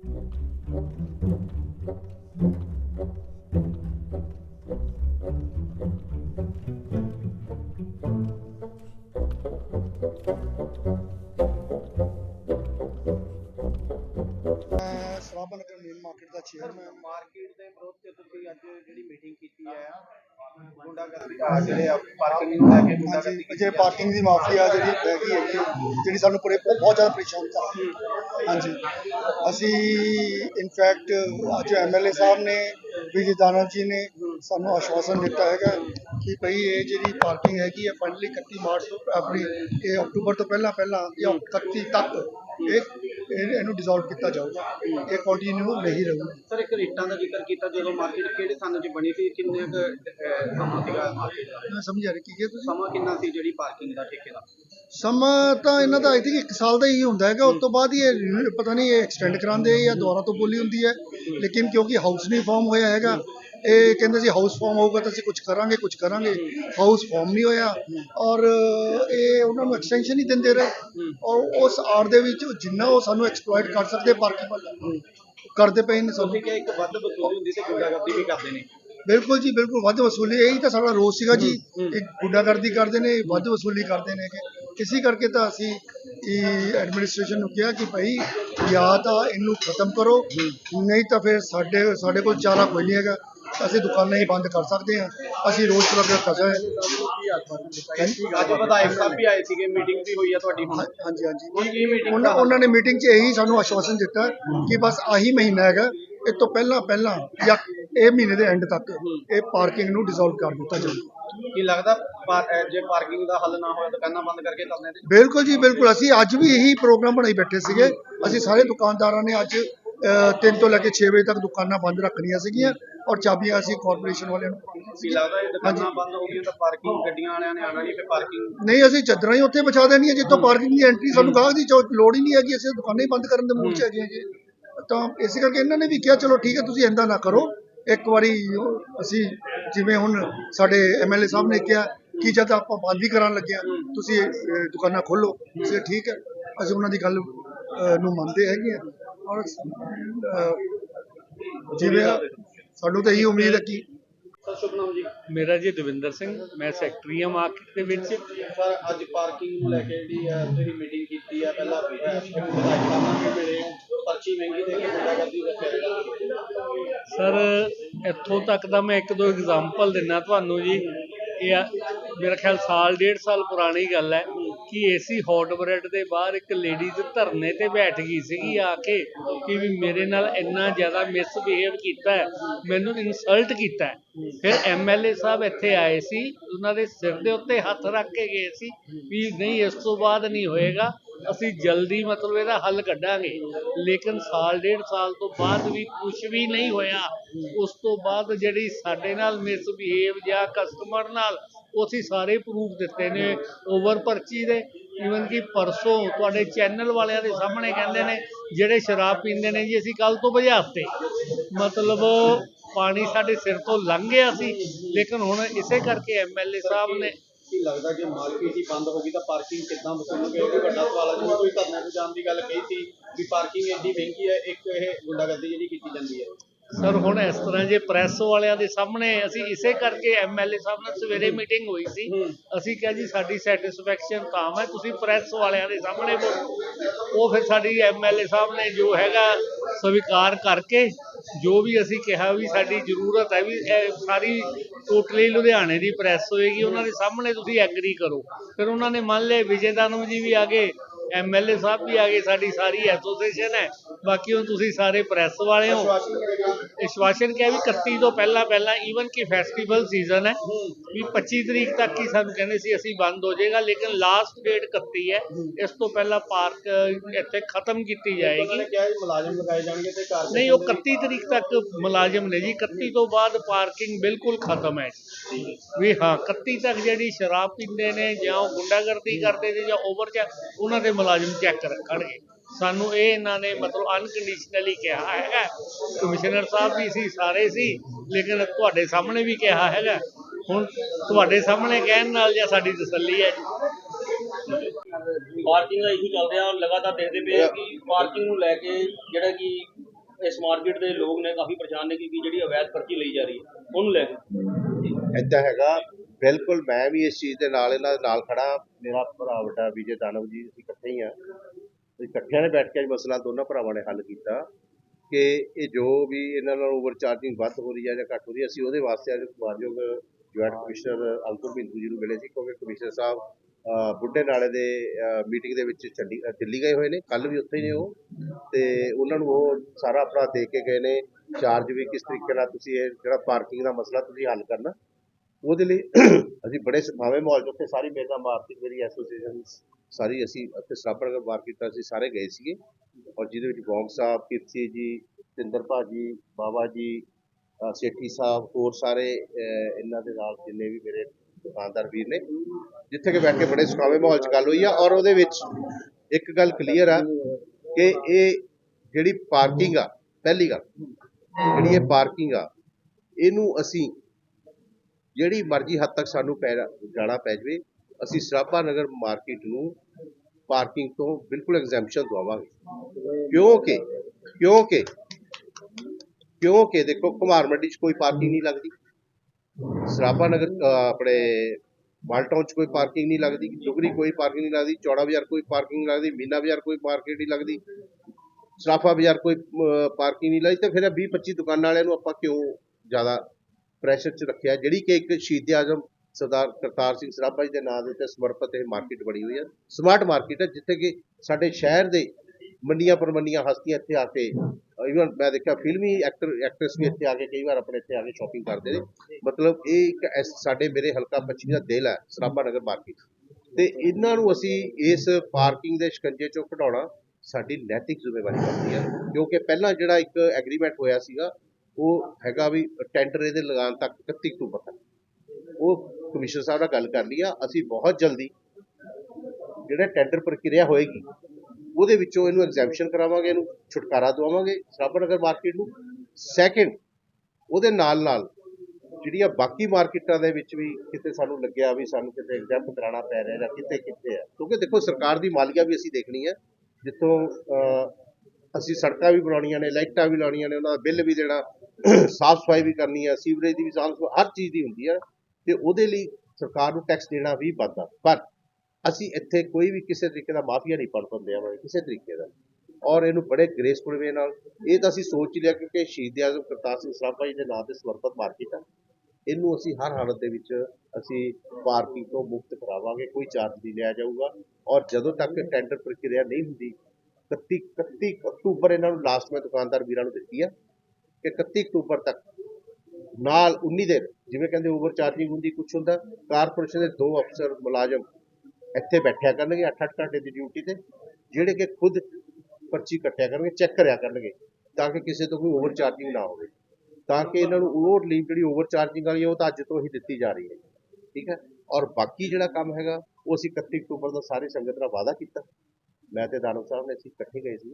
ਮੈਂ Sarabha Nagar main market ਦਾ chairman market ਦੇ ਵਿਰੋਧ ਤੇ ਤੁਸੀਂ ਅੱਜ ਜਿਹੜੀ ਮੀਟਿੰਗ ਕੀਤੀ ਹੈ ਗੁੰਡਾਗਰਦੀ ਆ ਜਿਹੜੇ ਪਾਰਕਿੰਗ ਨੂੰ ਲੈ ਕੇ ਹਾਂਜੀ ਗੁੰਡਾਗਰਦੀ ਜਿਹੜੇ ਪਾਰਕਿੰਗ ਦੀ ਮਾਫੀਆ ਜਿਹੜੀ ਹੈਗੀ ਹੈ, ਜਿਹੜੀ ਸਾਨੂੰ ਪੂਰੇ ਬਹੁਤ ਜ਼ਿਆਦਾ ਪਰੇਸ਼ਾਨ ਕਰ ਰਹੀ ਹੈ। ਹਾਂਜੀ। ਅਸੀਂ ਇਨਫੈਕਟ ਅੱਜ ਐਮਐਲਏ ਸਾਹਿਬ ਨੇ ਵਿਜੇ ਦਾਨਵ ਜੀ ਨੇ ਸਾਨੂੰ ਆਸ਼ਵਾਸਨ ਦਿੱਤਾ ਹੈਗਾ ਕਿ ਭਈ ਇਹ ਜਿਹੜੀ ਪਾਰਕਿੰਗ ਹੈਗੀ ਹੈ ਫਾਈਨਲੀ 31 ਮਾਰਚ ਤੋਂ ਆਪਣੀ ਇਹ ਅਕਤੂਬਰ ਤੋਂ ਪਹਿਲਾਂ ਪਹਿਲਾਂ ਜਾਂ 31 ਤੱਕ ਇਹ ਇਹ- ਇਹਨੂੰ ਡਿਸੋਲਵ ਕੀਤਾ ਜਾਊਗਾ ਇਹ ਕੰਟੀਨਿਊ ਨਹੀਂ ਰਹੂਗੀ ਸਰ ਇੱਕ ਰੇਟਾਂ ਦਾ ਜ਼ਿਕਰ ਕੀਤਾ ਜਦੋਂ ਮਾਰਕੀਟ ਕਿਹੜੇ ਸਾਲ 'ਚ ਬਣੀ ਸੀ ਕਿੰਨੇ ਕੁ ਅਹ, ਸਮਾਂ ਸੀਗਾ ਦਾ? ਮੈਂ ਸਮਝ ਆ ਰਹੀ ਕੀ ਹੈ ਤੁਸੀਂ? ਸਮਾਂ ਕਿੰਨਾ ਸੀ ਜਿਹੜੀ ਪਾਰਕਿੰਗ ਦਾ ਠੇਕੇ ਦਾ? ਸਮਾਂ ਤਾਂ ਇਹਨਾਂ ਦਾ ਆਈ ਥਿੰਕ ਇੱਕ ਸਾਲ ਦਾ ਹੀ ਹੁੰਦਾ ਹੈਗਾ। ਉਸ ਤੋਂ ਬਾਅਦ ਹੀ ਇਹ renew- ਪਤਾ ਨਹੀਂ ਇਹ ਐਕਸਟੈਂਡ ਕਰਾਉਂਦੇ ਜਾਂ ਦੁਬਾਰਾ ਤੋਂ ਬੋਲੀ ਹੁੰਦੀ ਹੈ। ਲੇਕਿਨ ਕਿਉਂਕਿ ਹਾਊਸ ਨਹੀਂ ਫਾਰਮ ਹੋਇਆ ਹੈਗਾ ਇਹ ਕਹਿੰਦੇ ਸੀ ਹਾਊਸ ਫਾਰਮ ਹੋਊਗਾ ਤਾਂ ਅਸੀਂ ਕੁਝ ਕਰਾਂਗੇ ਕੁਝ ਕਰਾਂਗੇ। ਹਾਊਸ ਫਾਰਮ ਨਹੀਂ ਹੋਇਆ। ਔਰ ਇਹ ਉਹਨਾਂ ਨੂੰ ਐਕਸਟੈਂਸ਼ਨ ਹੀ ਦਿੰਦੇ ਰਹੇ। ਔਰ ਉਸ ਆੜ ਦੇ ਵਿੱਚ ਜਿੰਨਾ ਉਹ ਸਾਨੂੰ ਐਕਸਪਲੋਇਟ ਕਰ ਸਕਦੇ ਵਾਲਾ ਕਰਦੇ ਪਏ ਨੇ ਸਾਨੂੰ। ਤੁਸੀਂ ਕਿ ਇੱਕ ਵੱਧ ਵਸੂਲੀ ਹੁੰਦੀ ਤੇ ਗੁੰਡਾਗਰਦੀ ਵੀ ਕਰਦੇ ਨੇ। ਬਿਲਕੁਲ ਜੀ ਬਿਲਕੁਲ ਵੱਧ ਵਸੂਲੀ। ਇਹੀ ਤਾਂ ਸਾਡਾ ਰੋਸ ਸੀਗਾ ਜੀ। ਇੱਕ ਗੁੰਡਾਗਰਦੀ ਕਰਦੇ ਨੇ ਵੱਧ ਵਸੂਲੀ ਕਰਦੇ ਨੇ। ਕਿ ਇਸੇ ਕਰਕੇ ਤਾਂ ਅਸੀਂ ਇਹ ਐਡਮਿਨਿਸਟ੍ਰੇਸ਼ਨ ਨੂੰ ਕਿਹਾ ਕਿ ਭਾਈ ਜਾਂ ਤਾਂ ਇਹਨੂੰ ਖਤਮ ਕਰੋ। ਨਹੀਂ ਤਾਂ ਫਿਰ ਸਾਡੇ ਸਾਡੇ ਕੋਲ ਚਾਰਾ ਕੋਈ ਨਹੀਂ ਹੈਗਾ। ਅਸੀਂ ਦੁਕਾਨਾਂ ਹੀ ਬੰਦ ਕਰ ਸਕਦੇ ਹਾਂ। ਅਸੀਂ ਰੋਜ਼ ਪ੍ਰੋਗਰਾਮ ਕਰ ਅੱਜ ਵਿਧਾਇਕ ਸਾਹਿਬ ਵੀ ਆਏ ਸੀਗੇ ਮੀਟਿੰਗ ਵੀ ਹੋਈ ਆ ਤੁਹਾਡੀ ਹੁਣ। ਹਾਂਜੀ ਹਾਂਜੀ। ਕੀ ਕੀ ਮੀਟਿੰਗ ਉਹਨਾਂ ਉਹਨਾਂ ਨੇ ਮੀਟਿੰਗ 'ਚ ਇਹੀ ਸਾਨੂੰ ਆਸ਼ਵਾਸਨ ਦਿੱਤਾ ਕਿ ਬਸ ਆਹੀ ਮਹੀਨਾ ਹੈਗਾ। ਇਹ ਤੋਂ ਪਹਿਲਾਂ ਪਹਿਲਾਂ ਜਾਂ ਇਹ ਮਹੀਨੇ ਦੇ ਐਂਡ ਤੱਕ ਇਹ ਪਾਰਕਿੰਗ ਨੂੰ ਡਿਸੋਲਵ ਕਰ ਦਿੱਤਾ ਜਾਊਗਾ। ਕੀ ਲੱਗਦਾ ਜੇ ਪਾਰਕਿੰਗ ਦਾ ਹੱਲ ਨਾ ਹੋਇਆ ਦੁਕਾਨਾਂ ਬੰਦ ਕਰਕੇ ਧਰਨੇ ਤੇ ਬਿਲਕੁਲ ਜੀ ਬਿਲਕੁਲ। ਅਸੀਂ ਅੱਜ ਵੀ ਇਹੀ ਪ੍ਰੋਗਰਾਮ ਬਣਾਈ ਬੈਠੇ ਸੀਗੇ। ਅਸੀਂ ਸਾਰੇ ਦੁਕਾਨਦਾਰਾਂ ਨੇ ਅੱਜ 3 ਤੋਂ ਲੈ ਕੇ 6 ਵਜੇ ਤੱਕ ਦੁਕਾਨਾਂ ਬੰਦ ਰੱਖਣੀਆਂ ਸੀਗੀਆਂ। ਔਰ ਚਾਬੀਆਂ ਅਸੀਂ ਕਾਰਪੋਰੇਸ਼ਨ ਵਾਲਿਆਂ ਨੂੰ ਸੀਗੀਆਂ। ਲੱਗਦਾ ਇਹ ਦੁਕਾਨਾਂ ਬੰਦ ਹੋ ਗਈਆਂ ਤਾਂ ਪਾਰਕਿੰਗ ਗੱਡੀਆਂ ਵਾਲਿਆਂ ਨੇ ਆਣਾ ਨਹੀਂ ਫਿਰ ਪਾਰਕਿੰਗ ਨਹੀਂ ਅਸੀਂ ਚੱਦਰਾਂ ਹੀ ਉੱਥੇ ਵਿਛਾ ਦੇਣੀਆਂ ਜਿੱਥੋਂ ਪਾਰਕਿੰਗ ਦੀ ਐਂਟਰੀ ਸਾਨੂੰ ਗਾਹਕ ਦੀ ਚੋ- ਲੋੜ ਹੀ ਨਹੀਂ ਹੈਗੀ। ਅਸੀਂ ਦੁਕਾਨਾਂ ਹੀ ਬੰਦ ਕਰਨ ਦੇ ਮੂਡ 'ਚ ਹੈਗੇ ਜੀ। ਤਾਂ ਇਸੇ ਕਰਕੇ ਇਹਨਾਂ ਨੇ ਵੀ ਕਿਹਾ ਚਲੋ ਠੀਕ ਹੈ ਤੁਸੀਂ ਇੰਦਾ ਨਾ ਕਰੋ। ਇੱਕ ਵਾਰੀ ਅਸੀਂ ਜਿਵੇਂ ਹੁਣ ਸਾਡੇ ਐਮਐਲਏ ਸਾਹਿਬ ਨੇ ਕਿਹਾ ਕਿ ਜਦ ਆਪਾਂ ਬੰਦ ਹੀ ਕਰਨ ਲੱਗੇ ਹਾਂ ਤੁਸੀਂ ਦੁਕਾਨਾਂ ਖੋਲੋ ਅਸੀਂ ਠੀਕ ਹੈ। ਅਸੀਂ ਉਹਨਾਂ ਦੀ ਗੱਲ ਨੂੰ ਮੰਨਦੇ ਹੈਗੇ ਹਾਂ। ਔਰ ਜਿਵੇਂ ਸਾਨੂੰ ਤਾਂ ਇਹੀ ਉਮੀਦ ਹੈ ਕਿ ਮੇਰਾ ਜੀ ਦਵਿੰਦਰ ਸਿੰਘ ਮੈਂ ਸੈਕਟਰੀ ਆ ਮਾਰਕੀਟ ਦੇ ਵਿੱਚ। ਸਰ ਅੱਜ ਪਾਰਕਿੰਗ ਨੂੰ ਲੈ ਕੇ ਜਿਹੜੀ ਹੈ ਤੁਸੀਂ ਮੀਟਿੰਗ ਕੀਤੀ ਹੈ ਪਹਿਲਾਂ ਪਰਚੀ ਮਹਿੰਗੀ ਦੇ ਕੇ ਗੁੰਡਾਗਰਦੀ ਰੱਖਿਆ ਸਰ ਇੱਥੋਂ ਤੱਕ ਦਾ ਮੈਂ ਇੱਕ ਦੋ ਐਗਜ਼ਾਮਪਲ ਦਿੰਨਾ ਤੁਹਾਨੂੰ ਜੀ। ਇਹ ਆ- ਮੇਰਾ ਖਿਆਲ ਸਾਲ ਡੇਢ ਸਾਲ ਪੁਰਾਣੀ ਗੱਲ ਹੈ। ਕਿ ਏਸੀ ਹੌਟ ਬ੍ਰੈਡ ਦੇ ਬਾਹਰ ਇੱਕ ਲੇਡੀਜ਼ ਧਰਨੇ ਤੇ ਬੈਠ ਗਈ ਸੀਗੀ ਆ ਕੇ ਕਿ ਵੀ ਮੇਰੇ ਨਾਲ ਇੰਨਾ ਜ਼ਿਆਦਾ ਮਿਸਬਿਹੇਵ ਕੀਤਾ ਹੈ, ਮੈਨੂੰ ਇਨਸਲਟ ਕੀਤਾ ਹੈ। ਫਿਰ ਐਮਐਲਏ ਸਾਹਿਬ ਇੱਥੇ ਆਏ ਸੀ, ਉਹਨਾਂ ਦੇ ਸਿਰ ਦੇ ਉੱਤੇ ਹੱਥ ਰੱਖ ਕੇ ਗਏ ਸੀ ਵੀ ਨਹੀਂ, ਇਸ ਤੋਂ ਬਾਅਦ ਨਹੀਂ ਹੋਏਗਾ, ਅਸੀਂ ਜਲਦੀ ਮਤਲਬ ਇਹਦਾ ਹੱਲ ਕੱਢਾਂਗੇ। ਲੇਕਿਨ ਸਾਲ, ਡੇਢ ਸਾਲ ਤੋਂ ਬਾਅਦ ਵੀ ਕੁਝ ਵੀ ਨਹੀਂ ਹੋਇਆ। ਉਸ ਤੋਂ ਬਾਅਦ ਜਿਹੜੀ ਸਾਡੇ ਨਾਲ ਮਿਸਬਿਹੇਵ ਜਾਂ ਕਸਟਮਰ ਨਾਲ ਉਹ ਅਸੀਂ ਸਾਰੇ ਪ੍ਰੂਫ ਦਿੱਤੇ ਨੇ ਓਵਰ ਪਰਚੀ ਦੇ ਈਵਨ ਕਿ ਪਰਸੋਂ ਤੁਹਾਡੇ ਚੈਨਲ ਵਾਲਿਆਂ ਦੇ ਸਾਹਮਣੇ ਕਹਿੰਦੇ ਨੇ, ਜਿਹੜੇ ਸ਼ਰਾਬ ਪੀਂਦੇ ਨੇ ਜੀ, ਅਸੀਂ ਕੱਲ ਤੋਂ ਬੁਝਾਤੇ ਮਤਲਬ ਪਾਣੀ ਸਾਡੇ ਸਿਰ ਤੋਂ ਲੰਘ ਗਿਆ ਸੀ, ਲੇਕਿਨ ਹੁਣ ਇਸੇ ਕਰਕੇ ਐਮਐਲਏ ਸਾਹਿਬ ਨੇ ਕੀ ਲੱਗਦਾ ਕਿ ਮਾਰਕੀਟ ਹੀ ਬੰਦ ਹੋ ਗਈ ਤਾਂ ਪਾਰਕਿੰਗ ਕਿੱਦਾਂ ਵਸੂਲੋਗੇ ਇਹ ਵੱਡਾ ਸਵਾਲ ਹੈ ਜਿਵੇਂ ਕੋਈ ਧਰਨੇ ਤੇ ਜਾਣ ਦੀ ਗੱਲ ਕਹੀ ਸੀ ਵੀ ਪਾਰਕਿੰਗ ਏਡੀ ਮਹਿੰਗੀ ਹੈ, ਇੱਕ ਇਹ ਗੁੰਡਾਗਰਦੀ ਜਿਹੜੀ ਕੀਤੀ ਜਾਂਦੀ ਹੈ। ਸਰ ਹੁਣ ਇਸ ਤਰ੍ਹਾਂ ਜੇ ਪ੍ਰੈਸ ਵਾਲਿਆਂ ਦੇ ਸਾਹਮਣੇ ਅਸੀਂ ਇਸੇ ਕਰਕੇ ਐਮਐਲਏ ਸਾਹਿਬ ਨਾਲ ਸਵੇਰੇ ਮੀਟਿੰਗ ਹੋਈ ਸੀ। ਅਸੀਂ ਕਿਹਾ ਜੀ ਸਾਡੀ ਸੈਟੀਸਫੈਕਸ਼ਨ ਤਾਂ ਹੈ ਤੁਸੀਂ ਪ੍ਰੈਸ ਵਾਲਿਆਂ ਦੇ ਸਾਹਮਣੇ ਬੋਲੋ। ਉਹ ਫਿਰ ਸਾਡੀ ਐਮਐਲਏ ਸਾਹਿਬ ਨੇ ਜੋ ਹੈਗਾ ਸਵੀਕਾਰ ਕਰਕੇ ਜੋ ਵੀ ਅਸੀਂ ਕਿਹਾ ਵੀ ਸਾਡੀ ਜ਼ਰੂਰਤ ਹੈ ਵੀ ਇਹ ਸਾਰੀ ਟੋਟਲੀ ਲੁਧਿਆਣੇ ਦੀ ਪ੍ਰੈਸ ਹੋਏਗੀ ਉਹਨਾਂ ਦੇ ਸਾਹਮਣੇ ਤੁਸੀਂ ਐਗਰੀ ਕਰੋ। ਫਿਰ ਉਹਨਾਂ ਨੇ ਮੰਨ ਲਏ ਵਿਜੇ ਦਾਨਵ ਜੀ ਵੀ ਆ ਗਏ ਐਮਐਲਏ ਸਾਹਿਬ ਵੀ ਆ ਗਏ ਸਾਡੀ ਸਾਰੀ ਐਸੋਸੀਏਸ਼ਨ ਹੈ। ਬਾਕੀ ਹੁਣ ਤੁਸੀਂ ਸਾਰੇ ਪ੍ਰੈਸ ਵਾਲੇ ਹੋ। ਵਿਸ਼ਵਾਸਨ ਕਿਹਾ ਵੀ 31 ਤੋਂ ਪਹਿਲਾਂ ਪਹਿਲਾਂ ਈਵਨ ਕਿ ਫੈਸਟੀਵਲ ਸੀਜ਼ਨ ਹੈ ਵੀ 25 ਤਰੀਕ ਤੱਕ ਹੀ ਸਾਨੂੰ ਕਹਿੰਦੇ ਸੀ ਅਸੀਂ ਬੰਦ ਹੋ ਜਾਏਗਾ ਲੇਕਿਨ ਲਾਸਟ ਡੇਟ 31 ਹੈ। ਇਸ ਤੋਂ ਪਹਿਲਾਂ ਪਾਰਕ ਇੱਥੇ ਖਤਮ ਕੀਤੀ ਜਾਏਗੀ। ਮੁਲਾਜ਼ਮ ਲਗਾਏ ਜਾਣਗੇ ਤੇ ਨਹੀਂ ਉਹ 31 ਤਰੀਕ ਤੱਕ ਮੁਲਾਜ਼ਮ ਨੇ ਜੀ। 31 ਤੋਂ ਬਾਅਦ ਪਾਰਕਿੰਗ ਬਿਲਕੁਲ ਖਤਮ ਹੈ ਵੀ ਹਾਂ 31 ਤੱਕ ਜਿਹੜੀ ਸ਼ਰਾਬ ਪੀਂਦੇ ਨੇ ਜਾਂ ਉਹ ਗੁੰਡਾਗਰਦੀ ਕਰਦੇ ਨੇ ਜਾਂ ਓਵਰ ਚ ਉਹਨਾਂ ਦੇ ਮੁਲਾਜ਼ਮ ਚੈੱਕ ਰੱਖਣਗੇ। ਸਾਨੂੰ ਇਹ ਇਹਨਾਂ ਨੇ ਮਤਲਬ ਅਨਕੰਡੀਸ਼ਨਲੀ ਕਿਹਾ ਹੈਗਾ। ਕਮਿਸ਼ਨਰ ਸਾਹਿਬ ਵੀ ਸੀ ਸਾਰੇ ਸੀ ਲੇਕਿਨ ਤੁਹਾਡੇ ਸਾਹਮਣੇ ਵੀ ਕਿਹਾ ਹੈਗਾ। ਹੁਣ ਤੁਹਾਡੇ ਸਾਹਮਣੇ ਕਹਿਣ ਨਾਲ ਜਾਂ ਸਾਡੀ ਤਸੱਲੀ ਹੈ। ਪਾਰਕਿੰਗ ਦਾ ਇਸ਼ੂ ਚੱਲ ਰਿਹਾ ਲਗਾਤਾਰ ਦੇਖਦੇ ਪਏ ਕਿ ਪਾਰਕਿੰਗ ਨੂੰ ਲੈ ਕੇ ਜਿਹੜਾ ਕਿ ਇਸ ਮਾਰਕੀਟ ਦੇ ਲੋਕ ਨੇ ਕਾਫੀ ਪਰੇਸ਼ਾਨ ਨੇ ਕਿ ਕਿ ਜਿਹੜੀ ਅਵੈਧ ਪਰਚੀ ਲਈ ਜਾ ਰਹੀ ਹੈ ਉਹਨੂੰ ਲੈ ਕੇ। ਏਦਾਂ ਹੈਗਾ ਬਿਲਕੁਲ ਮੈਂ ਵੀ ਇਸ ਚੀਜ਼ ਦੇ ਨਾਲ ਇਹਨਾਂ ਦੇ ਨਾਲ ਖੜਾ ਮੇਰਾ ਭਰਾ ਵੱਡਾ ਵਿਜੇ ਦਾਨਵ ਜੀ ਅਸੀਂ ਇਕੱਠੇ ਹੀ ਆ ਇਕੱਠਿਆਂ ਨੇ ਬੈਠ ਕੇ ਇਹ ਮਸਲਾ ਦੋਨਾਂ ਭਰਾਵਾਂ ਨੇ ਹੱਲ ਕੀਤਾ ਕਿ ਇਹ ਜੋ ਵੀ ਇਹਨਾਂ ਨਾਲ ਓਵਰ ਚਾਰਜਿੰਗ ਵੱਧ ਹੋ ਰਹੀ ਹੈ ਜਾਂ ਘੱਟ ਹੋ ਰਹੀ ਹੈ ਅਸੀਂ ਉਹਦੇ ਵਾਸਤੇ ਅੱਜ ਮਾਨਯੋਗ ਜੁਆਇੰਟ ਕਮਿਸ਼ਨਰ ਅੰਕੁਰ ਬਿੰਦੂ ਜੀ ਨੂੰ ਮਿਲੇ ਸੀ ਕਿਉਂਕਿ ਕਮਿਸ਼ਨਰ ਸਾਹਿਬ ਬੁੱਢੇ ਨਾਲੇ ਦੇ ਮੀਟਿੰਗ ਦੇ ਵਿੱਚ ਚੰਡੀ ਦਿੱਲੀ ਗਏ ਹੋਏ ਨੇ ਕੱਲ ਵੀ ਉੱਥੇ ਹੀ ਨੇ ਉਹ। ਤੇ ਉਹਨਾਂ ਨੂੰ ਉਹ ਸਾਰਾ ਆਪਣਾ ਦੇ ਕੇ ਗਏ ਨੇ ਚਾਰਜ ਵੀ ਕਿਸ ਤਰੀਕੇ ਨਾਲ ਤੁਸੀਂ ਇਹ ਜਿਹੜਾ ਪਾਰਕਿੰਗ ਦਾ ਮਸਲਾ ਤੁਸੀਂ ਹੱਲ ਕਰਨਾ ਉਹਦੇ ਲਈ ਅਸੀਂ ਬੜੇ ਸੁਖਾਵੇਂ ਮਾਹੌਲ 'ਚ ਉੱਥੇ ਸਾਰੀ ਮੇਗਾ ਮਾਰਕੀਟ ਮੇਰੀ ਐਸੋਸੀਏਸ਼ਨ ਸਾਰੀ ਅਸੀਂ ਉੱਥੇ ਸਰਾਪਰ ਮਾਰਕੀਟ ਅਸੀਂ ਸਾਰੇ ਗਏ ਸੀਗੇ। ਔਰ ਜਿਹਦੇ ਵਿੱਚ ਗੌਂਗ ਸਾਹਿਬ ਕੀਰਤੀ ਜੀ ਤਿੰਦਰ ਭਾਜੀ ਬਾਬਾ ਜੀ ਸੇਠੀ ਸਾਹਿਬ, ਹੋਰ ਸਾਰੇ ਇਹਨਾਂ ਦੇ ਨਾਲ ਜਿੰਨੇ ਵੀ ਮੇਰੇ ਦੁਕਾਨਦਾਰ ਵੀਰ ਨੇ, ਜਿੱਥੇ ਕਿ ਬੈਠ ਕੇ ਬੜੇ ਸੁਖਾਵੇਂ ਮਾਹੌਲ 'ਚ ਗੱਲ ਹੋਈ ਆ। ਔਰ ਉਹਦੇ ਵਿੱਚ ਇੱਕ ਗੱਲ ਕਲੀਅਰ ਆ ਕਿ ਇਹ ਜਿਹੜੀ ਪਾਰਕਿੰਗ ਆ, ਪਹਿਲੀ ਗੱਲ, ਜਿਹੜੀ ਇਹ ਪਾਰਕਿੰਗ ਆ, ਇਹਨੂੰ ਅਸੀਂ ਜਿਹੜੀ ਮਰਜ਼ੀ ਹੱਦ ਤੱਕ ਸਾਨੂੰ ਪੈ ਜਾਣਾ ਪੈ ਜਾਵੇ ਅਸੀਂ ਸਰਾਭਾ ਨਗਰ ਮਾਰਕੀਟ ਨੂੰ ਪਾਰਕਿੰਗ ਤੋਂ ਬਿਲਕੁਲ ਐਗਜ਼ੈਂਪਸ਼ਨ ਦਵਾਵਾਂਗੇ। ਕਿਉਂਕਿ ਕਿਉਂਕਿ ਕਿਉਂਕਿ ਦੇਖੋ, ਕੁਮਾਰ ਮੰਡੀ 'ਚ ਕੋਈ ਪਾਰਕਿੰਗ ਨਹੀਂ ਲੱਗਦੀ। ਸਰਾਭਾ ਨਗਰ ਆਪਣੇ ਮਾਲਟਾਊਨ 'ਚ ਕੋਈ ਪਾਰਕਿੰਗ ਨਹੀਂ ਲੱਗਦੀ। ਡੁਗਰੀ ਕੋਈ ਪਾਰਕਿੰਗ ਨਹੀਂ ਲੱਗਦੀ। ਚੌੜਾ ਬਾਜ਼ਾਰ ਕੋਈ ਪਾਰਕਿੰਗ ਨਹੀਂ ਲੱਗਦੀ। ਮੀਨਾ ਬਾਜ਼ਾਰ ਕੋਈ ਪਾਰਕਿੰਗ ਨਹੀਂ ਲੱਗਦੀ। ਸਰਾਫਾ ਬਾਜ਼ਾਰ ਕੋਈ ਪਾਰਕਿੰਗ ਨਹੀਂ ਲੱਗਦੀ। ਤੇ ਫਿਰ 20 25 ਦੁਕਾਨਾਂ ਵਾਲਿਆਂ ਨੂੰ ਆਪਾਂ ਕਿਉਂ ਜ਼ਿਆਦਾ ਪ੍ਰੈਸ਼ਰ 'ਚ ਰੱਖਿਆ? ਜਿਹੜੀ ਕਿ ਇੱਕ ਸ਼ਹੀਦ ਆਜ਼ਮ ਸਰਦਾਰ ਕਰਤਾਰ ਸਿੰਘ ਸਰਾਭਾ ਜੀ ਦੇ ਨਾਂ ਦੇ ਉੱਤੇ ਸਮਰਪਿਤ ਇਹ ਮਾਰਕੀਟ ਬਣੀ ਹੋਈ ਹੈ। ਸਮਾਰਟ ਮਾਰਕੀਟ ਹੈ, ਜਿੱਥੇ ਕਿ ਸਾਡੇ ਸ਼ਹਿਰ ਦੇ ਮੰਡੀਆਂ ਪਰਮੰਡੀਆਂ ਹਸਤੀਆਂ ਇੱਥੇ ਆ ਕੇ ਇਵਨ ਮੈਂ ਦੇਖਿਆ ਫਿਲਮੀ ਐਕਟਰ ਐਕਟਰਸ ਵੀ ਇੱਥੇ ਆ ਕੇ ਕਈ ਵਾਰ ਆਪਣੇ ਇੱਥੇ ਆ ਕੇ ਸ਼ਾਪਿੰਗ ਕਰਦੇ ਨੇ। ਮਤਲਬ ਇਹ ਇੱਕ ਐਸ- ਸਾਡੇ ਮੇਰੇ ਹਲਕਾ ਪੱਛਮੀ ਦਾ ਦਿਲ ਹੈ, ਸਰਾਭਾ ਨਗਰ ਮਾਰਕੀਟ ਤੇ ਇਹਨਾਂ ਨੂੰ ਅਸੀਂ ਇਸ ਪਾਰਕਿੰਗ ਦੇ ਸ਼ਿਕੰਜੇ ਚੋਂ ਕਢਾਉਣਾ ਸਾਡੀ ਨੈਤਿਕ ਜ਼ਿੰਮੇਵਾਰੀ ਬਣਦੀ ਹੈ। ਕਿਉਂਕਿ ਪਹਿਲਾਂ ਜਿਹੜਾ ਇੱਕ ਐਗਰੀਮੈਂਟ ਹੋਇਆ ਸੀਗਾ, ਉਹ ਹੈਗਾ ਵੀ ਟੈਂਡਰ ਇਹਦੇ ਲਗਾਉਣ ਤੱਕ 31 ਅਕਤੂਬਰ ਤੱਕ। ਉਹ ਕਮਿਸ਼ਨਰ ਸਾਹਿਬ ਨਾਲ ਗੱਲ ਕਰ ਲਈ ਆ ਅਸੀਂ ਬਹੁਤ ਜਲਦੀ ਜਿਹੜਾ ਟੈਂਡਰ ਪ੍ਰਕਿਰਿਆ ਹੋਏਗੀ, ਉਹਦੇ ਵਿੱਚੋਂ ਇਹਨੂੰ ਐਗਜ਼ੈਂਪਸ਼ਨ ਕਰਾਵਾਂਗੇ, ਇਹਨੂੰ ਛੁਟਕਾਰਾ ਦਵਾਵਾਂਗੇ ਸਰਾਭਾ ਨਗਰ ਮਾਰਕੀਟ ਨੂੰ। ਸੈਕਿੰਡ ਉਹਦੇ ਨਾਲ ਨਾਲ ਜਿਹੜੀਆਂ ਬਾਕੀ ਮਾਰਕੀਟਾਂ ਦੇ ਵਿੱਚ ਵੀ ਕਿਤੇ ਸਾਨੂੰ ਲੱਗਿਆ ਵੀ ਸਾਨੂੰ ਕਿਤੇ ਐਗਜ਼ੈਂਪ ਕਰਾਉਣਾ ਪੈ ਰਿਹਾ ਜਾਂ ਕਿਤੇ ਕਿਤੇ ਹੈ ਕਿਉਂਕਿ ਦੇਖੋ, ਸਰਕਾਰ ਦੀ ਮਾਲੀਆ ਵੀ ਅਸੀਂ ਦੇਖਣੀ ਹੈ ਜਿੱਥੋਂ ਅਸੀਂ ਸੜਕਾਂ ਵੀ ਬਣਾਉਣੀਆਂ ਨੇ, ਲਾਈਟਾਂ ਵੀ ਲਾਉਣੀਆਂ ਨੇ, ਉਹਨਾਂ ਦਾ ਬਿੱਲ ਵੀ ਦੇਣਾ, ਸਾਫ਼ ਸਫ਼ਾਈ ਵੀ ਕਰਨੀ ਹੈ ਸੀਵਰੇਜ ਦੀ ਵੀ ਸਾਫ਼ ਸਫ਼ਾਈ, ਹਰ ਚੀਜ਼ ਦੀ ਹੁੰਦੀ ਹੈ ਤੇ ਉਹਦੇ ਲਈ ਸਰਕਾਰ ਨੂੰ ਟੈਕਸ ਦੇਣਾ ਵੀ ਬਣਦਾ। ਪਰ ਅਸੀਂ ਇੱਥੇ ਕੋਈ ਵੀ ਕਿਸੇ ਤਰੀਕੇ ਦਾ ਮਾਫੀਆ ਨਹੀਂ ਪੜ ਪਾਉਂਦੇ ਆਵਾਂਗੇ ਕਿਸੇ ਤਰੀਕੇ ਦਾ। ਔਰ ਇਹਨੂੰ ਬੜੇ ਗ੍ਰੇਸਫੁਲ ਵੇ ਨਾਲ ਇਹ ਤਾਂ ਅਸੀਂ ਸੋਚ ਹੀ ਲਿਆ ਕਿਉਂਕਿ ਸ਼ਹੀਦ ਆਜ਼ਮ ਕਰਤਾਰ ਸਿੰਘ ਸਰਾਭਾ ਜੀ ਦੇ ਨਾਂ ਤੇ ਸਮਰਪਿਤ ਮਾਰਕੀਟ ਹੈ ਇਹਨੂੰ ਅਸੀਂ ਹਰ ਹਾਲਤ ਦੇ ਵਿੱਚ ਅਸੀਂ ਪਾਰਕਿੰਗ ਤੋਂ ਮੁਕਤ ਕਰਾਵਾਂਗੇ, ਕੋਈ ਚਾਰਜ ਨਹੀਂ ਲਿਆ ਜਾਊਗਾ। ਔਰ ਜਦੋਂ ਤੱਕ ਟੈਂਡਰ ਪ੍ਰਕਿਰਿਆ ਨਹੀਂ ਹੁੰਦੀ 31 31 ਅਕਤੂਬਰ ਇਹਨਾਂ ਨੂੰ ਲਾਸਟ ਮੈਂ ਦੁਕਾਨਦਾਰ ਵੀਰਾਂ ਨੂੰ ਦਿੱਤੀ ਹੈ ਕਿ 31 ਅਕਤੂਬਰ ਤੱਕ ਨਾਲ 19 ਦਿਨ ਜਿਵੇਂ ਕਹਿੰਦੇ ਓਵਰ ਚਾਰਜਿੰਗ ਹੁੰਦੀ ਕੁਝ ਹੁੰਦਾ ਕਾਰਪੋਰੇਸ਼ਨ ਦੇ ਦੋ ਅਫਸਰ ਮੁਲਾਜ਼ਮ ਇੱਥੇ ਬੈਠਿਆ ਕਰਨਗੇ 8-8 ਘੰਟੇ ਦੀ ਡਿਊਟੀ ਤੇ, ਜਿਹੜੇ ਕਿ ਖੁਦ ਪਰਚੀ ਕੱਟਿਆ ਕਰਨਗੇ ਚੈੱਕ ਕਰਿਆ ਕਰਨਗੇ, ਤਾਂ ਕਿ ਕਿਸੇ ਤੋਂ ਕੋਈ ਓਵਰ ਚਾਰਜਿੰਗ ਨਾ ਹੋਵੇ। ਤਾਂ ਕਿ ਇਹਨਾਂ ਨੂੰ ਉਹ ਰਿਲੀਫ ਜਿਹੜੀ ਓਵਰ ਚਾਰਜਿੰਗ ਵਾਲੀ ਹੈ ਉਹ ਤਾਂ ਅੱਜ ਤੋਂ ਹੀ ਦਿੱਤੀ ਜਾ ਰਹੀ ਹੈ। ਠੀਕ ਹੈ? ਔਰ ਬਾਕੀ ਜਿਹੜਾ ਕੰਮ ਹੈਗਾ, ਉਹ ਅਸੀਂ 31 ਅਕਤੂਬਰ ਦਾ ਸਾਰੀ ਸੰਗਤ ਨਾਲ ਵਾਅਦਾ ਕੀਤਾ। ਮੈਂ ਤੇ ਦਾਨਵ ਸਾਹਿਬ ਨੇ ਅਸੀਂ ਇਕੱਠੇ ਗਏ ਸੀ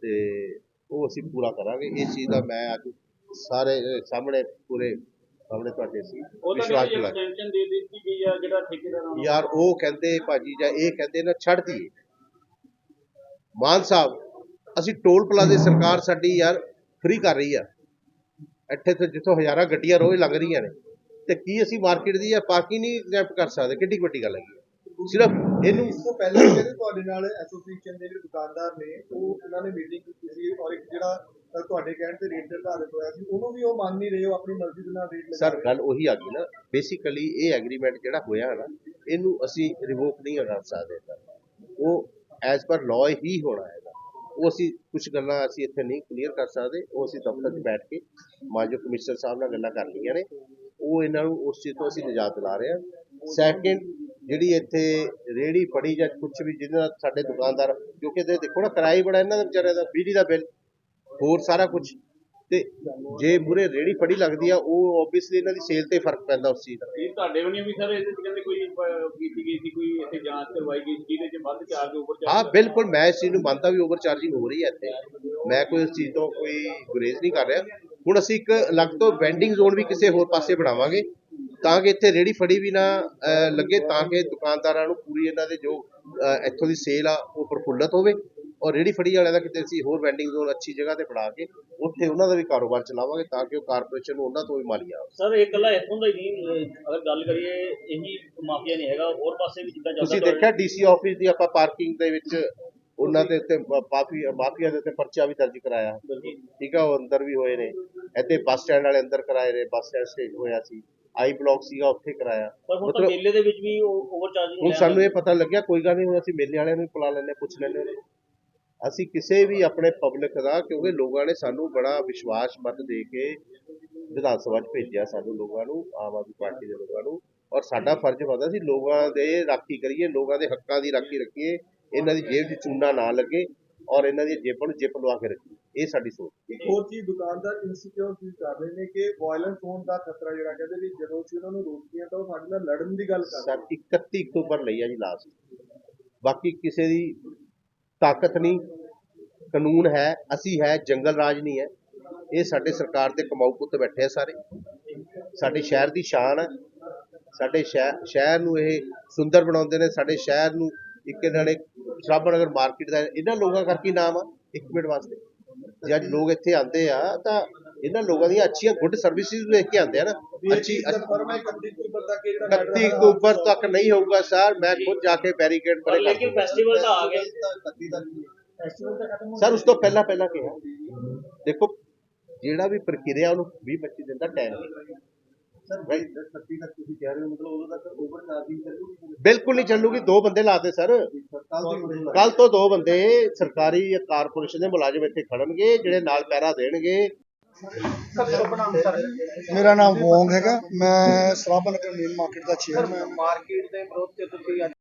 ਤੇ ਉਹ ਅਸੀਂ ਪੂਰਾ ਕਰਾਂਗੇ। ਇਸ ਚੀਜ਼ ਦਾ ਮੈਂ ਅੱਜ ਸਾਰੇ ਸਾਹਮਣੇ ਪੂਰੇ ਸਾਹਮਣੇ ਤੁਹਾਡੇ ਸੀ। ਵਿਸ਼ਵਾਸ ਦਿਲਾ ਐਕਸਟੈਂਸ਼ਨ ਦੇ ਦਿੱਤੀ ਗਈ ਆ ਜਿਹੜਾ ਠੇਕੇਦਾਰ ਯਾਰ ਉਹ ਕਹਿੰਦੇ ਭਾਜੀ ਜਾਂ ਇਹ ਕਹਿੰਦੇ ਨਾ ਛੱਡ ਦਈਏ। ਮਾਨ ਸਾਹਿਬ ਅਸੀਂ ਟੋਲ ਪਲਾਜ਼ੇ ਸਰਕਾਰ ਸਾਡੀ ਯਾਰ ਫ੍ਰੀ ਕਰ ਰਹੀ ਆ। ਇੱਥੇ ਤੇ ਜਿੱਥੋਂ ਹਜ਼ਾਰਾਂ ਗੱਡੀਆਂ ਰੋਜ਼ ਲੱਗ ਰਹੀਆਂ ਨੇ। ਤੇ ਕੀ ਅਸੀਂ ਮਾਰਕੀਟ ਦੀ ਜਾਂ ਪਾਰਕਿੰਗ ਨਹੀਂ ਐਗਜ਼ੈਂਪਟ ਕਰ ਸਕਦੇ? ਕਿੱਡੀ ਵੱਡੀ ਗੱਲ ਹੈ। ਸਿਰਫ ਇਹਨੂੰ ਇਸ ਤੋਂ ਪਹਿਲਾਂ ਜਿਹੜੇ ਤੁਹਾਡੇ ਨਾਲ ਐਸੋਸੀਏਸ਼ਨ ਦੇ ਜਿਹੜੇ ਦੁਕਾਨਦਾਰ ਨੇ ਉਹ ਉਹਨਾਂ ਨੇ ਮੀਟਿੰਗ ਕੀਤੀ ਸੀ ਔਰ ਇੱਕ ਜਿਹੜਾ ਤੁਹਾਡੇ ਕਹਿਣ ਤੇ ਰੇਟ ਨਿਰਧਾਰਿਤ ਹੋਇਆ ਸੀ ਉਹਨੂੰ ਵੀ ਉਹ ਮੰਨ ਨਹੀਂ ਰਹੇ ਉਹ ਆਪਣੀ ਮਰਜ਼ੀ ਦੇ ਨਾਲ ਰੇਟ ਲਗਾ ਸਰ ਗੱਲ ਉਹੀ ਆ ਗਈ ਨਾ ਬੇਸਿਕਲੀ ਇਹ ਐਗਰੀਮੈਂਟ ਜਿਹੜਾ ਹੋਇਆ ਹੈ ਨਾ ਇਹਨੂੰ ਅਸੀਂ ਰਿਵੋਕ ਨਹੀਂ ਕਰ ਸਕਦੇ। ਸਰ ਉਹ ਐਜ਼ ਪਰ ਲਾਅ ਹੀ ਹੋਣਾ ਹੈਗਾ। ਉਹ ਅਸੀਂ ਕੁਝ ਗੱਲਾਂ ਅਸੀਂ ਇੱਥੇ ਨਹੀਂ ਕਲੀਅਰ ਕਰ ਸਕਦੇ ਉਹ ਅਸੀਂ ਦਫ਼ਤਰ 'ਚ ਬੈਠ ਕੇ ਮਾਜੋ ਕਮਿਸ਼ਨਰ ਸਾਹਿਬ ਨਾਲ ਗੱਲਾਂ ਕਰ ਲਈਆਂ ਨੇ। ਉਹ ਇਹਨਾਂ ਨੂੰ ਉਸ ਚੀਜ਼ ਤੋਂ ਅਸੀਂ ਨਿਜਾਤ ਦਿਲਾ ਰਹੇ ਹਾਂ। ਸੈਕਿੰਡ ਜਿਹੜੀ ਇੱਥੇ ਰੇੜੀ ਫੜੀ ਜਾਂ ਕੁਝ ਵੀ ਜਿਹਦੇ ਨਾਲ ਸਾਡੇ ਦੁਕਾਨਦਾਰ ਕਿਉਂਕਿ ਇਹਦੇ ਦੇਖੋ ਨਾ ਕਿਰਾਇਆ ਹੀ ਬੜਾ ਇਹਨਾਂ ਦਾ ਵਿਚਾਰਿਆਂ ਦਾ ਬਿਜਲੀ ਦਾ ਬਿੱਲ ਹੋਰ ਸਾਰਾ ਕੁਝ ਤੇ ਜੇ ਮੂਰੇ ਰੇੜੀ ਫੜੀ ਲੱਗਦੀ ਆ ਉਹ ਆਬਵੀਅਸਲੀ ਇਹਨਾਂ ਦੀ ਸੇਲ ਤੇ ਫ਼ਰਕ ਪੈਂਦਾ ਉਸ ਚੀਜ਼ ਦਾ। ਇਹ ਤੁਹਾਡੇ ਵੱਲੋਂ ਵੀ ਸਰ ਇਹਦੇ ਚ ਕਹਿੰਦੇ ਕੋਈ ਅਹ, ਕੀਤੀ ਗਈ ਸੀ ਕੋਈ ਇੱਥੇ ਜਾਂਚ ਕਰਵਾਈ ਗਈ ਸੀ ਜਿਹਦੇ ਚ ਵੱਧ ਚਾਰਜ ਉੱਪਰ ਚਾਰਜ ਹਾਂ ਬਿਲਕੁਲ ਮੈਂ ਇਸ ਚੀਜ਼ ਨੂੰ ਮੰਨਦਾ ਵੀ ਓਵਰ ਚਾਰਜਿੰਗ ਹੋ ਰਹੀ ਹੈ ਇੱਥੇ। ਮੈਂ ਕੋਈ ਇਸ ਚੀਜ਼ ਤੋਂ ਕੋਈ ਗੁਰੇਜ਼ ਨਹੀਂ ਕਰ ਰਿਹਾ। ਹੁਣ ਅਸੀਂ ਇੱਕ ਅਲੱਗ ਤੋਂ ਵੈਂਡਿੰਗ ਜ਼ੋਨ ਵੀ ਕਿਸੇ ਹੋਰ ਪਾਸੇ ਬਣਾਵਾਂਗੇ। ਤਾਂ ਕਿ ਇੱਥੇ ਰੇੜੀ ਫੜੀ ਵੀ ਨਾ ਲੱਗੇ ਤਾਂ ਕਿ ਦੁਕਾਨਦਾਰਾਂ ਨੂੰ ਪੂਰੀ ਇਹਨਾਂ ਦੇ ਜੋ ਇੱਥੋਂ ਦੀ ਸੇਲ ਆ ਉਹ ਪ੍ਰਫੁੱਲਤ ਹੋਵੇ। ਔਰ ਰੇੜੀ ਫੜੀ ਵਾਲਿਆਂ ਦਾ ਕਿਤੇ ਅਸੀਂ ਹੋਰ ਵੈਂਡਿੰਗ ਜ਼ੋਨ ਅੱਛੀ ਜਗ੍ਹਾ ਤੇ ਬਣਾ ਕੇ ਉੱਥੇ ਉਹਨਾਂ ਦਾ ਵੀ ਕਾਰੋਬਾਰ ਚਲਾਵਾਂਗੇ ਤਾਂ ਕਿ ਉਹ ਕਾਰਪੋਰੇਸ਼ਨ ਨੂੰ ਉਹਨਾਂ ਤੋਂ ਵੀ ਮਾਲੀਆ ਆਵੇ ਸਰ ਇਹ ਇਕੱਲਾ ਇੱਥੋਂ ਦਾ ਹੀ ਨਹੀਂ ਅਗਰ ਗੱਲ ਕਰੀਏ ਇਹੀ ਮਾਫੀਆ ਨਹੀਂ ਹੈਗਾ। ਹੋਰ ਪਾਸੇ ਵੀ ਜਿੱਦਾਂ ਤੁਸੀਂ ਦੇਖਿਆ ਡੀਸੀ ਆਫਿਸ ਦੀ ਆਪਾਂ ਪਾਰਕਿੰਗ ਦੇ ਵਿੱਚ ਉਹਨਾਂ ਦੇ ਉੱਤੇ ਮਾਫੀ ਮਾਫੀਆ ਦੇ ਉੱਤੇ ਪਰਚਾ ਵੀ ਦਰਜ ਕਰਾਇਆ। ਠੀਕ ਆ ਉਹ ਅੰਦਰ ਵੀ ਹੋਏ ਨੇ। ਇੱਥੇ ਬੱਸ ਸਟੈਂਡ ਵਾਲੇ ਅੰਦਰ ਕਰਾਏ ਨੇ ਬੱਸ ਸਟੈਂਡ ਸਟੇਜ ਹੋਇਆ ਸੀ। ਆਈ ਬਲਾਕ ਸੀਗਾ ਉੱਥੇ ਕਰਾਇਆ। ਪਰ ਹੁਣ ਤਾਂ ਮਤਲਬ ਮੇਲੇ ਦੇ ਵਿੱਚ ਵੀ ਓਵਰ ਚਾਰਜਿੰਗ ਹੁਣ ਸਾਨੂੰ ਇਹ ਪਤਾ ਲੱਗਿਆ ਕੋਈ ਗੱਲ ਨਹੀਂ ਹੁਣ ਅਸੀਂ ਮੇਲੇ ਵਾਲਿਆਂ ਨੂੰ ਵੀ ਬੁਲਾ ਲੈਂਦੇ ਹਾਂ, ਪੁੱਛ ਲੈਂਦੇ ਹਾਂ। ਅਸੀਂ ਕਿਸੇ ਵੀ ਆਪਣੇ ਪਬਲਿਕ ਦਾ ਕਿਉਂਕਿ ਲੋਕਾਂ ਨੇ ਸਾਨੂੰ ਬੜਾ ਵਿਸ਼ਵਾਸ ਮਤ ਦੇ ਕੇ ਵਿਧਾਨ ਸਭਾ 'ਚ ਭੇਜਿਆ ਸਾਨੂੰ ਲੋਕਾਂ ਨੂੰ ਆਮ ਆਦਮੀ ਪਾਰਟੀ ਦੇ ਲੋਕਾਂ ਨੂੰ। ਔਰ ਸਾਡਾ ਫਰਜ਼ ਬਣਦਾ ਸੀ ਲੋਕਾਂ ਦੇ ਰਾਖੀ ਕਰੀਏ ਲੋਕਾਂ ਦੇ ਹੱਕਾਂ ਦੀ ਰਾਖੀ ਰੱਖੀਏ ਇਹਨਾਂ ਦੀ ਜੇਬ 'ਚ ਚੂਨਾ ਨਾ ਲੱਗੇ। ਔਰ ਇਹਨਾਂ ਦੀ ਜੇਬਾਂ ਨੂੰ ਜਿੱਪ ਲਵਾ ਕੇ ਰੱਖੀਏ ਇਹ ਸਾਡੀ ਸੋਚ। ਇੱਕ ਹੋਰ ਚੀਜ਼ ਦੁਕਾਨਦਾਰ ਇਨਸਿਕਿਉਰ ਫੀਲ ਕਰ ਰਹੇ ਨੇ ਕਿ ਵਾਇਲੈਂਸ ਹੋਣ ਦਾ ਖਤਰਾ ਜਿਹੜਾ ਕਹਿੰਦੇ ਵੀ ਜਦੋਂ ਅਸੀਂ ਉਹਨਾਂ ਨੂੰ ਰੋਕੀਆਂ ਤਾਂ ਉਹ ਸਾਡੇ ਨਾਲ ਲੜਨ ਦੀ ਗੱਲ ਕਰਦੇ ਸਰ 31 ਅਕਤੂਬਰ ਲਈ ਆ ਜੀ ਲਾਸਟ ਬਾਕੀ ਕਿਸੇ ਦੀ ਤਾਕਤ ਨਹੀਂ। ਕਾਨੂੰਨ ਹੈ ਅਸੀਂ ਹੈ ਜੰਗਲ ਰਾਜ ਨਹੀਂ ਹੈ। ਇਹ ਸਾਡੇ ਸਰਕਾਰ ਦੇ ਕਮਾਊ ਪੁੱਤ ਬੈਠੇ ਆ ਸਾਰੇ। ਸਾਡੇ ਸ਼ਹਿਰ ਦੀ ਸ਼ਾਨ ਹੈ ਸਾਡੇ ਸ਼ਹਿਰ ਨੂੰ ਇਹ ਸੁੰਦਰ ਬਣਾਉਂਦੇ ਨੇ। ਸਾਡੇ ਸ਼ਹਿਰ ਨੂੰ ਇੱਕ ਨਾਲੇ ਸ਼ਰਾਬਾ ਨਗਰ ਮਾਰਕੀਟ ਦਾ ਇਹਨਾਂ ਲੋਕਾਂ ਕਰਕੇ ਹੀ ਨਾਮ ਆ? ਇੱਕ ਮਿੰਟ ਵਾਸਤੇ। ਜੇ ਅੱਜ ਲੋਕ ਇੱਥੇ ਆਉਂਦੇ ਆ ਤਾਂ ਇਹਨਾਂ ਲੋਕਾਂ ਦੀਆਂ ਅੱਛੀਆਂ ਗੁੱਡ ਸਰਵਿਸਿਜ਼ ਵੇਖ ਕੇ ਆਉਂਦੇ ਆ ਨਾ। ਅੱਛੀ ਕਨਫਰਮ ਹੈ? 31 ਅਕਤੂਬਰ ਤੱਕ ਇਹ ਜਿਹੜਾ 31 ਅਕਤੂਬਰ ਤੱਕ ਨਹੀਂ ਹੋਊਗਾ ਸਰ ਮੈਂ ਖੁਦ ਜਾ ਕੇ ਬੈਰੀਕੇਡ ਪਰ ਲੇਕਿਨ ਫੈਸਟੀਵਲ ਤਾਂ ਆ ਗਏ। ਸਰ ਉਸ ਤੋਂ ਪਹਿਲਾਂ ਪਹਿਲਾਂ ਕਿਹਾ ਦੇਖੋ ਜਿਹੜਾ ਵੀ ਪ੍ਰਕਿਰਿਆ ਉਹਨੂੰ 20 25 ਦਿਨ ਦਾ ਟਾਈਮ ਹੈ। ਸਰ 30 ਤੱਕ ਤੁਸੀਂ ਕਹਿ ਰਹੇ ਹੋ ਮਤਲਬ ਉਦੋਂ ਤੱਕ ਓਵਰ ਚਾਰਜਿੰਗ ਚੱਲੂਗੀ ਬਿਲਕੁਲ ਨਹੀਂ ਚੱਲੂਗੀ ਦੋ ਬੰਦੇ ਲਾਤੇ ਸਰ। ਕੱਲ ਤੋਂ ਦੋ ਬੰਦੇ ਸਰਕਾਰੀ ਜਾਂ ਕਾਰਪੋਰੇਸ਼ਨ ਦੇ ਮੁਲਾਜ਼ਮ ਇੱਥੇ ਖੜਨਗੇ ਜਿਹੜੇ ਨਾਲ ਪੈਰਾ ਦੇਣਗੇ। ਮੇਰਾ ਨਾਮ ਵੋਂਗ ਹੈਗਾ ਮੈਂ ਸਰਾਭਾ ਨਗਰ ਮੇਨ ਮਾਰਕੀਟ ਦਾ ਚੇਅਰਮੈਨ ਮਾਰਕੀਟ ਦੇ ਵਿਰੋਧ ਤੇ ਤੁਸੀਂ ਅੱਜ